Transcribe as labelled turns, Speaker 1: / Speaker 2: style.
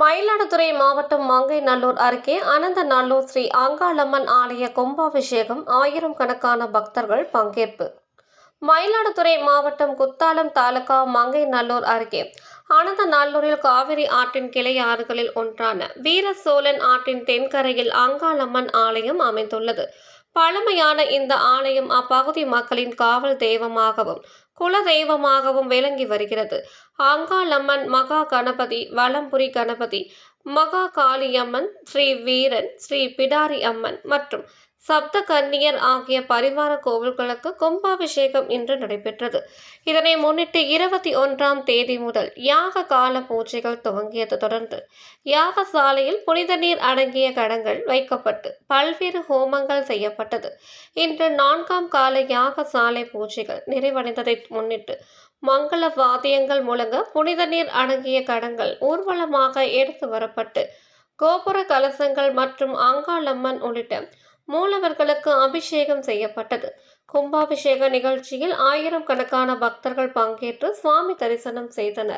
Speaker 1: மயிலாடுதுறை மாவட்டம் மங்கைநல்லூர் அருகே அனந்தநல்லூர் ஸ்ரீ அங்காளம்மன் ஆலய கும்பாபிஷேகம் ஆயிரம் கணக்கான பக்தர்கள் பங்கேற்பு. மயிலாடுதுறை மாவட்டம் குத்தாலம் தாலுகா மங்கைநல்லூர் அருகே அனந்தநல்லூரில் காவிரி ஆற்றின் கிளை ஆறுகளில் ஒன்றான வீர சோழன் ஆற்றின் தென்கரையில் அங்காளம்மன் ஆலயம் அமைந்துள்ளது. பழமையான இந்த ஆலயம் அப்பகுதி மக்களின் காவல் தெய்வமாகவும் குல தெய்வமாகவும் விளங்கி வருகிறது. அங்காளம்மன் மகா கணபதி வலம்புரி கணபதி மகா காளியம்மன் ஸ்ரீ வீரன் ஸ்ரீ பிடாரி அம்மன் மற்றும் சப்த கன்னியர் ஆகிய பரிவார கோவில்களுக்கு கும்பாபிஷேகம் இன்று நடைபெற்றது. இதனை முன்னிட்டு இருபத்தி ஒன்றாம் தேதி முதல் யாக கால பூஜைகள் துவங்கியது தொடர்ந்து யாக சாலையில் புனித நீர் அடங்கிய கடங்கள் வைக்கப்பட்டு பல்வேறு ஹோமங்கள் செய்யப்பட்டது. இன்று நான்காம் கால யாக சாலை பூஜைகள் நிறைவடைந்ததை முன்னிட்டு மங்கள வாத்தியங்கள் முழங்க புனித நீர் அடங்கிய கடங்கள் ஊர்வலமாக எடுத்து வரப்பட்டு கோபுர கலசங்கள் மற்றும் அங்காளம்மன் உள்ளிட்ட மூலவர்களுக்கு அபிஷேகம் செய்யப்பட்டது. கும்பாபிஷேக நிகழ்ச்சியில் ஆயிரம் கணக்கான பக்தர்கள் பங்கேற்று சுவாமி தரிசனம் செய்தனர்.